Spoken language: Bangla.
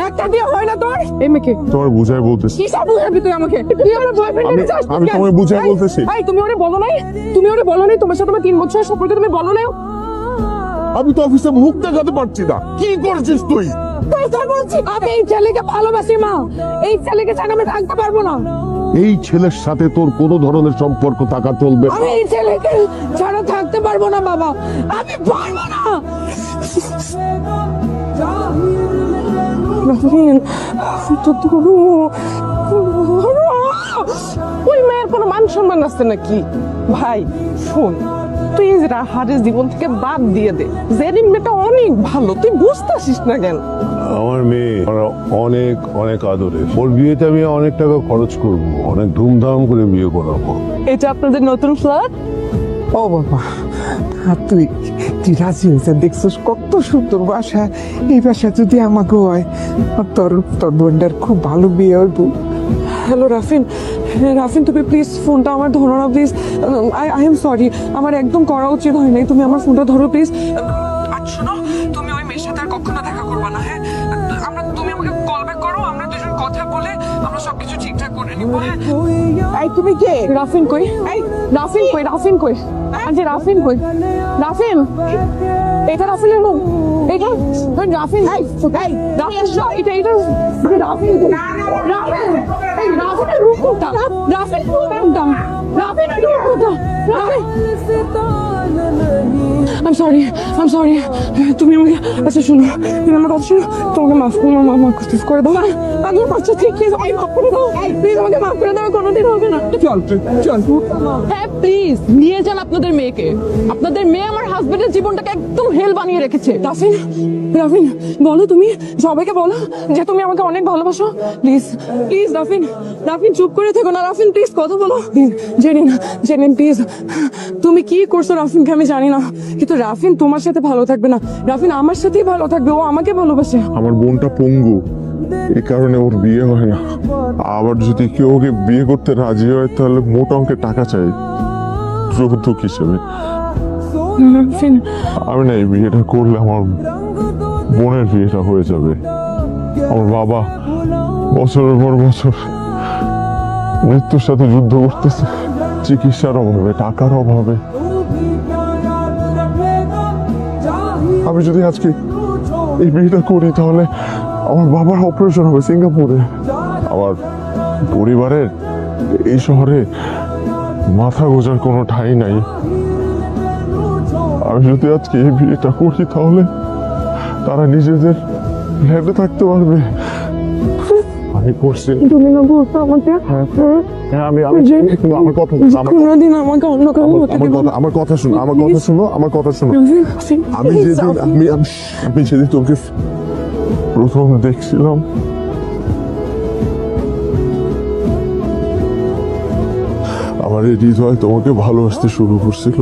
একটা বিয়ে হয় না তোর? এই মেয়েকে। তোমার বুঝাই বলতেছি। কি সব বুঝাবি তুই আমাকে? তুই আমার বয়ফ্রেন্ড আমি- আমি তোমায় বুঝাই বলতেছি। এই তুমি ওরে বলো নাই? তুমি ওরে বলো নাই? তোমার সাথে আমার তিন বছরের সম্পর্কে তুমি বলো নাই আমি তো অফিসে মুখ দেখাতে পারছি না। কি করছিস তুই? আমি এই ছেলেকে ভালোবাসি মা। এই ছেলেকে ছাড়া আমি থাকতে পারব না। এই ছেলের সাথে তোর কোনো ধরনের সম্পর্ক থাকা চলবে আমি এই ছেলেকে ছাড়া থাকতে পারব না বাবা। আমি পারব না। ওই মেয়ের কোনো মান সম্মান আছে নাকি? ভাই শোন। তুই রাহারের জীবন থেকে বাদ দিয়ে দে। জেরিন মেয়েটা অনেক ভালো তুই বুঝতেছিস না কেন? আমার মেয়ে অনেক অনেক আদরের ওর বিয়েতে আমি অনেক টাকা খরচ করব অনেক ধুমধাম করে বিয়ে করাবো। এটা আপনাদের নতুন ফ্ল্যাট ও বাবা আর তুই তুই রাজি হয়েছে দেখছিস কত সুন্দর বাসা। এই বাসা যদি আমাকে হয় আর তোর তোর বোনটার খুব ভালো বিয়ে হইব। হ্যালো রাফিন রাফিন তুমি প্লিজ ফোনটা আমার ধরো না please I I am sorry আমার একদম করা উচিত হয় নাই। তুমি আমার ফোনটা ধরো প্লিজ আর শোনো তুমি ওই মেয়ের সাথে আর কখনো দেখা করবে না হ্যাঁ? আমরা তুমি আমাকে কল ব্যাক করো আমরা দুজন কথা বলে আমরা সবকিছু ঠিকঠাক করে নিব হ্যাঁ? এই তুমি কে? রাফিন কই? এই রাফিন কই রাফিন কই? আজে রাফিন কই? রাফিন? এটা রাফিনের রুম এটা এই রাফিন এটা এটা? রাফিন এই রাফিনের রুম কোনটা? রাফিন কোনটা? রাফিনের রুম কোনটা? রাফিন I'm sorry, I'm sorry. তুমি আমাকে আচ্ছা শোনো। তুমি আমার কথা শোনো। তোমাকে মাফ করে মাফ মাফ করতে করে দাও। আমার বাচ্চা ঠিক আছে আমি মাফ করে দাও। প্লিজ আমাকে মাফ করে দাও কোনোদিন হবে না। চল চল হ্যাঁ প্লিজ নিয়ে যান আপনাদের মেয়েকে। আপনাদের মেয়ে আমার জীবনটাকে একদম হেল বানিয়ে রেখেছে। রাফিন রাফিন, বলো তুমি, সবাইকে বলো যে তুমি আমাকে অনেক ভালোবাসো। প্লিজ প্লিজ রাফিন রাফিন, চুপ করে থেকো না, রাফিন প্লিজ কথা বলো। জেনিন জেনিন প্লিজ তুমি কি করছ রাফিনকে আমি জানি না। কিন্তু রাফিন তোমার সাথে ভালো থাকবে না। রাফিন আমার সাথেই ভালো থাকবে, ও আমাকে ভালোবাসে। আমার বোনটা পঙ্গু এই কারণে ওর বিয়ে হয় না। আবার যদি কেউ ওকে বিয়ে করতে রাজি হয়, তাহলে মোটা অঙ্কের টাকা চাই। যৌতুক হিসেবে। আমি না এই বিয়েটা করলে আমার বোনের বিয়েটা হয়ে যাবে। আমার বাবা বছরের পর বছর মৃত্যুর সাথে যুদ্ধ করতেছে। চিকিৎসার অভাবে, টাকার অভাবে। আমি যদি আজকে এই বিয়েটা করি তাহলে আমার বাবার অপারেশন হবে সিঙ্গাপুরে। আমার পরিবারের এই শহরে মাথা গোজার কোনো ঠাঁই নাই। আমি যদি আজকে এই বিয়েটা করি তাহলে তারা নিজেদের ল্যাবে থাকতে পারবে। আমি করছি। তুমি না বলছো আমাকে হ্যাঁ। আমি আমি আমার কথা আমার কোনোদিন আমাকে অন্য কাউ আমার কথা আমার কথা শুনো আমার কথা শুনো আমার কথা শুনো। আমি যেদিন আমি আমি আমি যেদিন তোকে প্রথম দেখছিলাম আমার এই হৃদয় তোমাকে ভালোবাসতে শুরু করছিল।